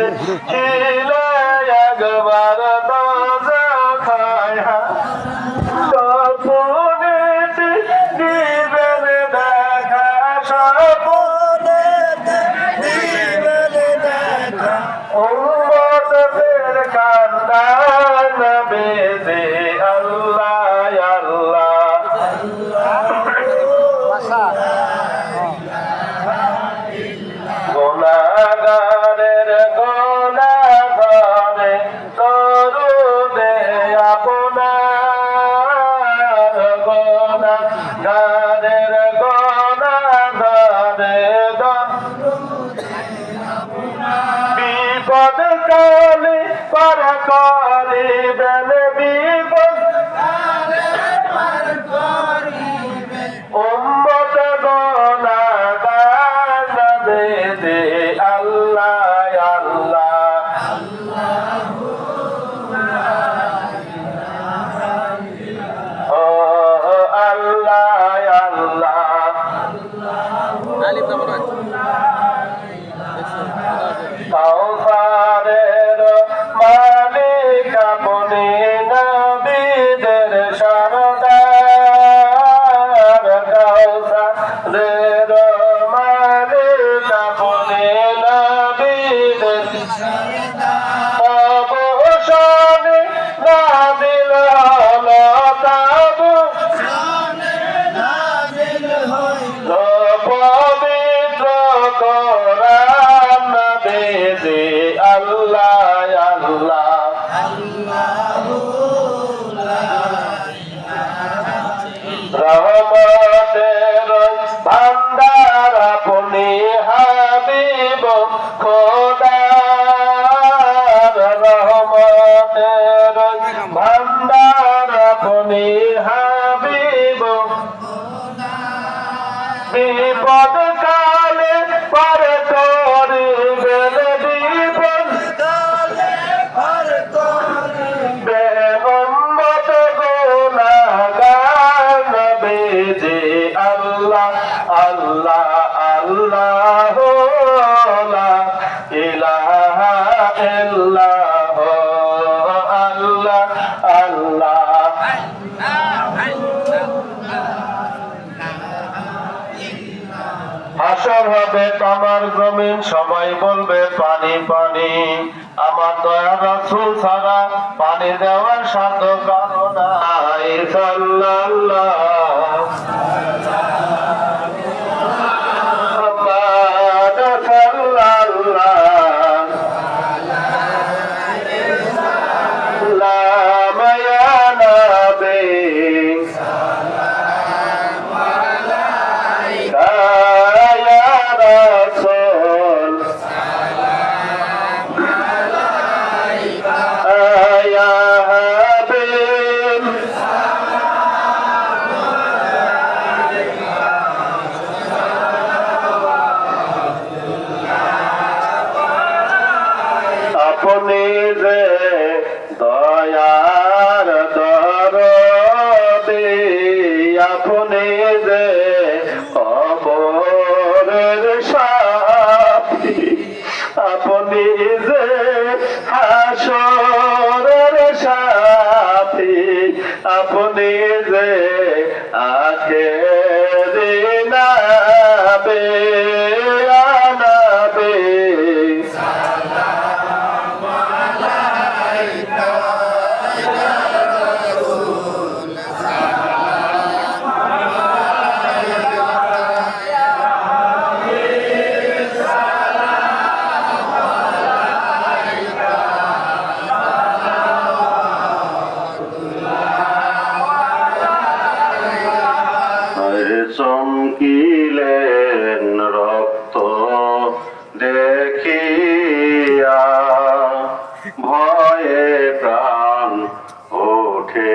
এলো Yeah. ভণ্ডার ভান্ডার আপনি হাসর হবে তোমার জমিন সবাই বলবে পানি পানি। আমার দয়া রাসুল ছাড়া পানি দেওয়ার সাধ্য কারণ সাল্লাল্লাহ সাথী আপনি যে হাসরের সাথী আপনি যে আখের নাবে চমকিলেন রক্ত দেখিয়া ভয়ে প্রাণ ওঠে।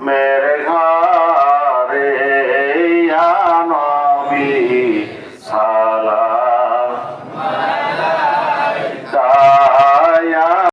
man